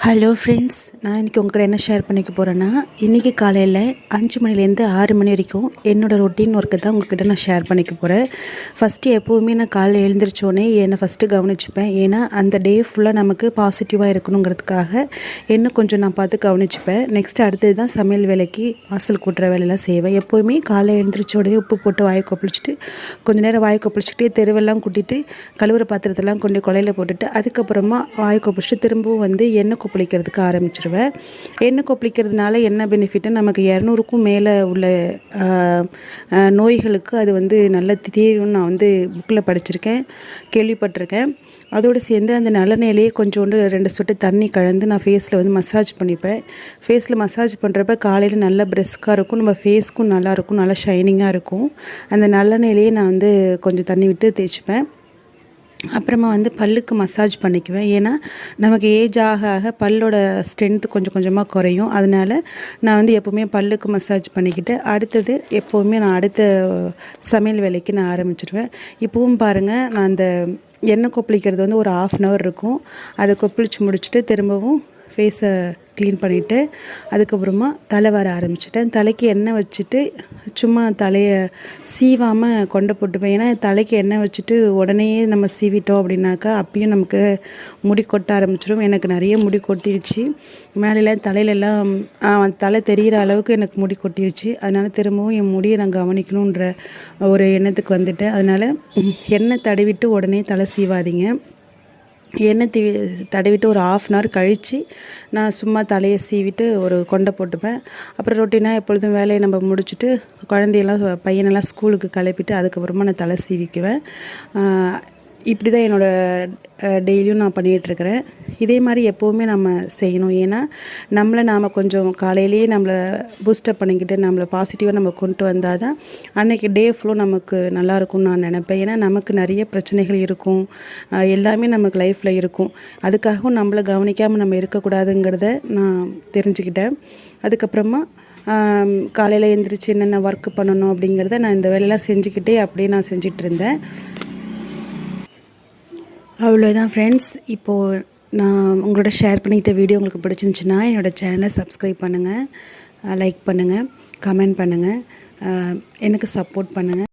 Hello friends நான் இன்றைக்கி உங்கள்கிட்ட என்ன ஷேர் பண்ணிக்க போகிறேன்னா இன்றைக்கி காலையில் அஞ்சு மணிலேருந்து ஆறு மணி வரைக்கும் என்னோடய ரொட்டீன் ஒர்க்கு தான் உங்கள்கிட்ட நான் ஷேர் பண்ணிக்க போகிறேன் ஃபஸ்ட்டு எப்போவுமே நான் காலையில் எழுந்திரிச்சோன்னே என்னை ஃபஸ்ட்டு கவனிச்சுப்பேன். ஏன்னா அந்த டே ஃபுல்லாக நமக்கு பாசிட்டிவாக இருக்கணுங்கிறதுக்காக என்ன கொஞ்சம் நான் பார்த்து கவனிச்சுப்பேன். நெக்ஸ்ட்டு அடுத்தது தான் சமையல் வேலைக்கு வாசல் கூட்டுற வேலையெல்லாம் செய்வேன். எப்போவுமே காலையில் எழுந்திரிச்ச உடனே உப்பு போட்டு வாயை கொப்பளிச்சுட்டு கொஞ்ச நேரம் வாயை கொப்பளிச்சுட்டு தெருவெல்லாம் கூட்டிகிட்டு கழுவுற பாத்திரத்தெல்லாம் கொண்டு கொலையில் போட்டுட்டு அதுக்கப்புறமா வாயை கொப்பளிச்சுட்டு திரும்பவும் வந்து எண்ணெய் கொப்பளிக்கிறதுக்கு ஆரம்பிச்சிருவேன் எண்ணெய் கொப்பளிக்கிறதுனால என்ன பெனிஃபிட்டு நமக்கு இரநூறுக்கும் மேலே உள்ள நோய்களுக்கு அது வந்து நல்ல தீரும்னு நான் வந்து புக்கில் படிச்சிருக்கேன். கேள்விப்பட்டிருக்கேன். அதோடு சேர்ந்து அந்த நல்லெண்ணெயிலேயே கொஞ்சோண்டு ரெண்டு சொட்டு தண்ணி கலந்து நான் ஃபேஸில் வந்து மசாஜ் பண்ணிப்பேன். ஃபேஸில் மசாஜ் பண்ணுறப்ப காலையில் நல்லா பிரெஸ்க்காக இருக்கும். நம்ம ஃபேஸ்க்கும் நல்லாயிருக்கும் நல்லா ஷைனிங்காக இருக்கும். அந்த நல்லெண்ணெயிலேயே நான் வந்து கொஞ்சம் தண்ணி விட்டு தேய்ச்சிப்பேன். அப்புறமா வந்து பல்லுக்கு மசாஜ் பண்ணிக்குவேன். ஏன்னா நமக்கு ஏஜ் ஆக ஆக பல்லோட ஸ்ட்ரென்த் கொஞ்சம் கொஞ்சமாக குறையும். அதனால நான் வந்து எப்போவுமே பல்லுக்கு மசாஜ் பண்ணிக்கிட்டு அடுத்தது எப்போவுமே நான் அடுத்த சமையல் வேலைக்கு நான் ஆரம்பிச்சிடுவேன் இப்போவும் பாருங்கள் நான் அந்த எண்ணெய் கொப்பளிக்கிறது வந்து ஒரு ஆஃப் அன் ஹவர் இருக்கும். அதை கொப்பளிச்சு முடிச்சுட்டு திரும்பவும் ஃபேஸை க்ளீன் பண்ணிவிட்டு அதுக்கப்புறமா தலை வர ஆரம்பிச்சிட்டேன். தலைக்கு எண்ணெய் வச்சுட்டு சும்மா தலையை சீவாமல் கொண்டை போட்டுப்பேன். ஏன்னா தலைக்கு எண்ணெய் வச்சுட்டு உடனே நம்ம சீவிட்டோம் அப்படின்னாக்கா அப்பயும் நமக்கு முடி கொட்ட ஆரம்பிச்சிடும். எனக்கு நிறைய முடி கொட்டிடுச்சு மேலெலாம் தலையிலெல்லாம் தலை தெரிகிற அளவுக்கு எனக்கு முடி கொட்டிடுச்சு அதனால் திரும்பவும் என் முடியை நான் கவனிக்கணுன்ற ஒரு எண்ணத்துக்கு வந்துட்டேன். அதனால் எண்ணெய் தடவிட்டு உடனே தலை சீவாதீங்க. எண்ணெய் தீ தடவிட்டு ஒரு ஆஃப் அன் ஹவர் கழித்து நான் சும்மா தலையை சீவிட்டு ஒரு கொண்டை போட்டுப்பேன். அப்புறம் ரொட்டீனாக எப்பொழுதும் வேலையை நம்ம முடிச்சுட்டு குழந்தையெல்லாம் பையனெல்லாம் ஸ்கூலுக்கு கிளப்பிட்டு அதுக்கப்புறமா நான் தலை சீவிக்குவேன். இப்படி தான் என்னோடய டெய்லியும் நான் பண்ணிகிட்ருக்கிறேன் இதே மாதிரி எப்போவுமே நம்ம செய்யணும். ஏன்னா நம்மளை நாம் கொஞ்சம் காலையிலேயே நம்மளை பூஸ்டப் பண்ணிக்கிட்டு நம்மளை பாசிட்டிவாக நம்ம கொண்டு வந்தால் தான் அன்றைக்கி டே ஃபுல்லோ நமக்கு நல்லா இருக்கும்னு நான் நினைப்பேன். ஏன்னா நமக்கு நிறைய பிரச்சனைகள் இருக்கும். எல்லாமே நமக்கு லைஃப்பில் இருக்கும். அதுக்காகவும் நம்மளை கவனிக்காமல் நம்ம இருக்கக்கூடாதுங்கிறத நான் தெரிஞ்சுக்கிட்டேன். அதுக்கப்புறமா காலையில் எழுந்திரிச்சு என்னென்ன ஒர்க் பண்ணணும் அப்படிங்கிறத நான் இந்த வேலையெல்லாம் செஞ்சுக்கிட்டே அப்படியே நான் செஞ்சுட்டு இருந்தேன். அவ்வளோதான் ஃப்ரெண்ட்ஸ் இப்போது நான் உங்களோட ஷேர் பண்ணிக்கிட்ட வீடியோ உங்களுக்கு பிடிச்சிருந்துச்சின்னா என்னோடய சேனலை சப்ஸ்கிரைப் பண்ணுங்கள் லைக் பண்ணுங்கள் கமெண்ட் பண்ணுங்கள் எனக்கு சப்போர்ட் பண்ணுங்கள்